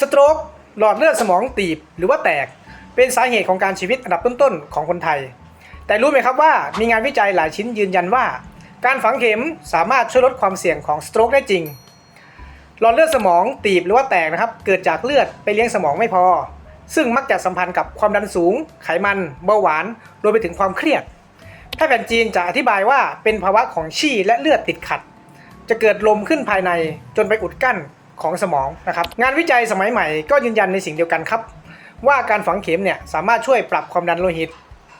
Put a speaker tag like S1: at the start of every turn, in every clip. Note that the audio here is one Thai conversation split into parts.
S1: สโตรกหลอดเลือดสมองตีบหรือว่าแตก เป็นสาเหตุของการชีวิตอันดับต้นๆของคนไทย แต่รู้ไหมครับว่ามีงานวิจัยหลายชิ้นยืนยันว่า การฝังเข็มสามารถช่วยลดความเสี่ยงของสโตรกได้จริง หลอดเลือดสมองตีบหรือว่าแตกนะครับ เกิดจากเลือดไปเลี้ยงสมองไม่พอ ซึ่งมักจะสัมพันธ์กับความดันสูง ไขมันเบาหวานรวมไปถึงความเครียดแพทย์แผนจีนจะอธิบายว่าเป็นภาวะของชี่และเลือดติดขัด จะเกิดลมขึ้นภายในจนไปอุดกั้น ของสมองนะครับ งานวิจัยสมัยใหม่ก็ยืนยันในสิ่งเดียวกันครับ ว่าการฝังเข็มเนี่ยสามารถช่วยปรับความดันโลหิต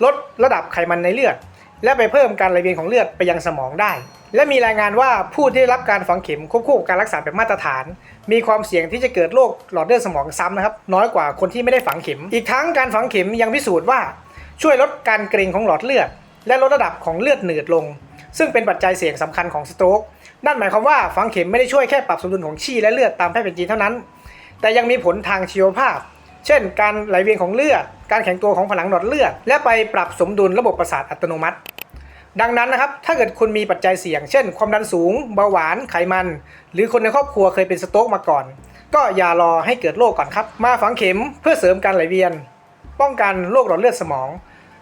S1: ลดระดับไขมันในเลือด และไปเพิ่มการไหลเวียนของเลือดไปยังสมองได้ และมีรายงานว่าผู้ที่ได้รับการฝังเข็มควบคู่กับการรักษาแบบมาตรฐาน มีความเสี่ยงที่จะเกิดโรคหลอดเลือดสมองซ้ำนะครับน้อยกว่าคนที่ไม่ได้ฝังเข็ม อีกทั้งการฝังเข็มยังพิสูจน์ว่าช่วยลดการเกร็งของหลอดเลือด และลดระดับของเลือดหนืดลง ซึ่งเป็นปัจจัยเสี่ยงสำคัญของสโตรก นั่นหมายความว่าฝังเข็มไม่ได้ช่วยแค่ปรับสมดุลของชีและเลือดตามแพทย์แผนจีนเท่านั้น แต่ยังมีผลทางชีวภาพ เช่น การไหลเวียนของเลือด การแข็งตัวของผนังหลอดเลือด และไปปรับสมดุลระบบประสาทอัตโนมัติ ดังนั้นนะครับ ถ้าเกิดคุณมีปัจจัยเสี่ยง เช่น ความดันสูง เบาหวาน ไขมัน หรือคนในครอบครัวเคยเป็นสโตรกมาก่อน ก็อย่ารอให้เกิดโรคก่อนครับ มาฝังเข็มเพื่อเสริมการไหลเวียน ป้องกันโรคหลอดเลือดสมอง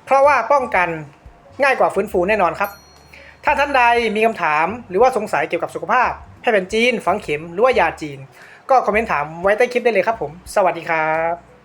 S1: เพราะว่าป้องกันง่ายกว่าฟื้นฟูแน่นอนครับ ถ้าท่านใดมีคำถามหรือว่าสงสัยเกี่ยวกับสุขภาพแพทย์แผนจีน ฝังเข็มหรือว่ายาจีน ก็คอมเมนต์ถามไว้ใต้คลิปได้เลยครับผม สวัสดีครับ